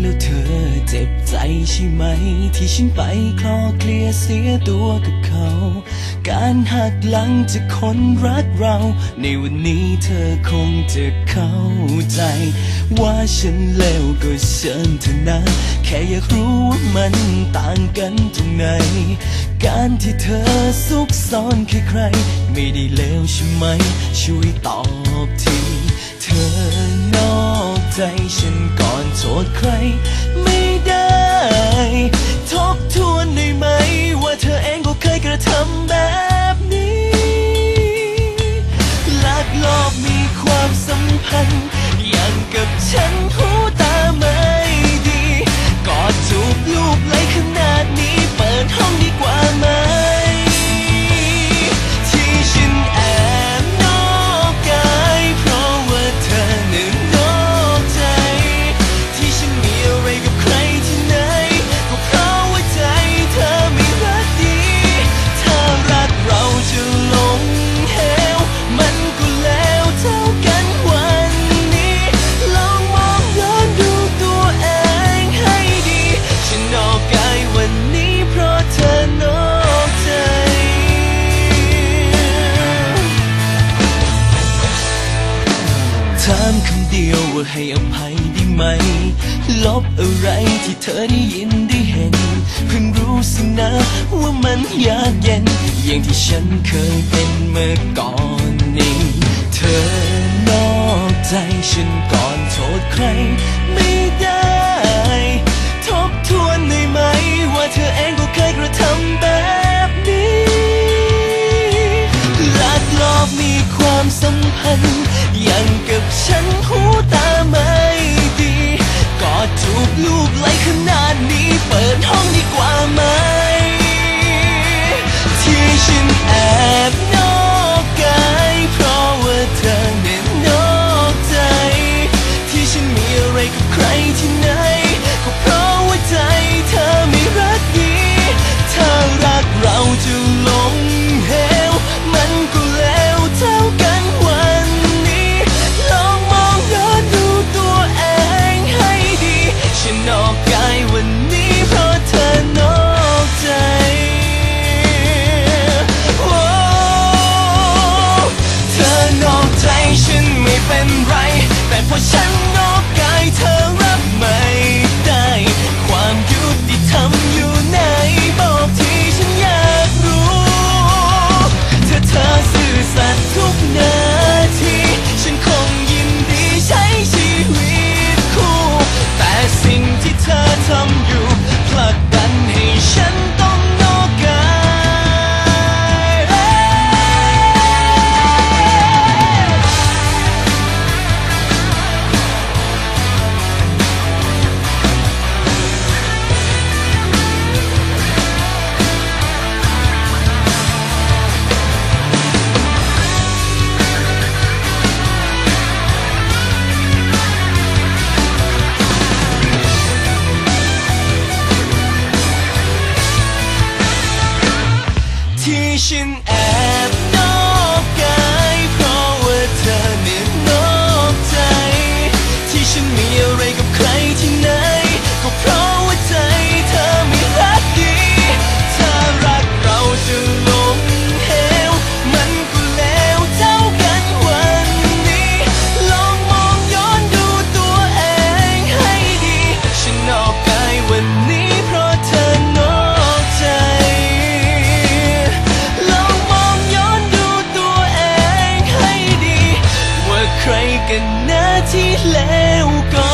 แล้วเธอเจ็บใจใช่ไหม ที่ฉันไปคลอเคลียเสียตัวกับเขา การหักหลังจากคนรักเรา ในวันนี้เธอคงจะเข้าใจ ว่าฉันเลวก็เชิญเธอนะ แค่อยากรู้ว่ามันต่างกันตรงไหน การที่เธอซุกซ่อนใคร ไม่ได้เลวใช่ไหม ช่วยตอบที เธอ ใจฉันก่อนโทษใคร ไม่ได้ ทบทวนได้ไหม ว่าเธอเองก็เคยกระทำแบบ ถามคำเดียวว่าให้อภัยได้ไหม ลบอะไรที่เธอได้ยินได้เห็น เพิ่งรู้สินะว่ามันยากเย็น อย่างที่ฉันเคยเป็นเมื่อก่อนนี้ เธอนอกใจฉันก่อนโทษใครไม่ได้ บลูบไหลขนาดนี้เปิดห้องดีกว่าไหม ที่ฉันแอบ แต่ 提醒 everyone กันนะที่เลวก่อน